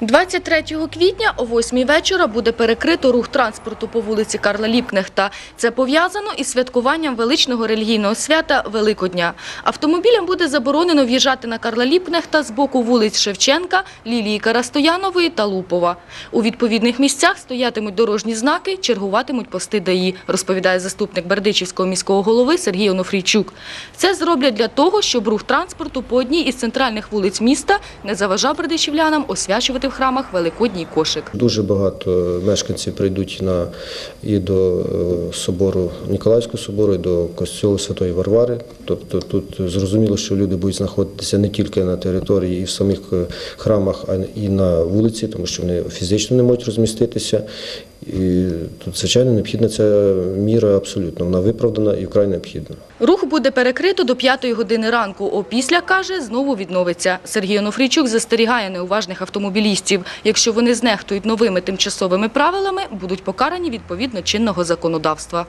23 квітня о 8 вечора буде перекрито рух транспорту по вулиці Карла Ліпкнехта. Це пов'язано із святкуванням величного релігійного свята Великодня. Автомобілям буде заборонено в'їжджати на Карла Ліпкнехта з боку вулиць Шевченка, Лілії Карастоянової та Лупова. У відповідних місцях стоятимуть дорожні знаки, чергуватимуть пости ДАІ, розповідає заступник Бердичівського міського голови Сергій Онофрійчук. Це зроблять для того, щоб рух транспорту по одній із центральних вулиць міста не заважав бердичівлянам освячувати в храмах Великодній кошик. Дуже багато мешканців прийдуть на і до е, собору Ніколаївського собору, і до костюлу Святої Варвари. Тобто тут зрозуміло, що люди будуть знаходитися не тільки на території і в самих е, храмах, а і на вулиці, тому що вони фізично не можуть розміститися. І тут, звичайно, необхідна ця міра абсолютно. Вона виправдана і вкрай необхідна. Рух буде перекрито до п'ятої години ранку. Опісля, каже, знову відновиться. Сергій Онофрійчук застерігає неуважних автомобілістів. Якщо вони знехтують новими тимчасовими правилами, будуть покарані відповідно чинного законодавства.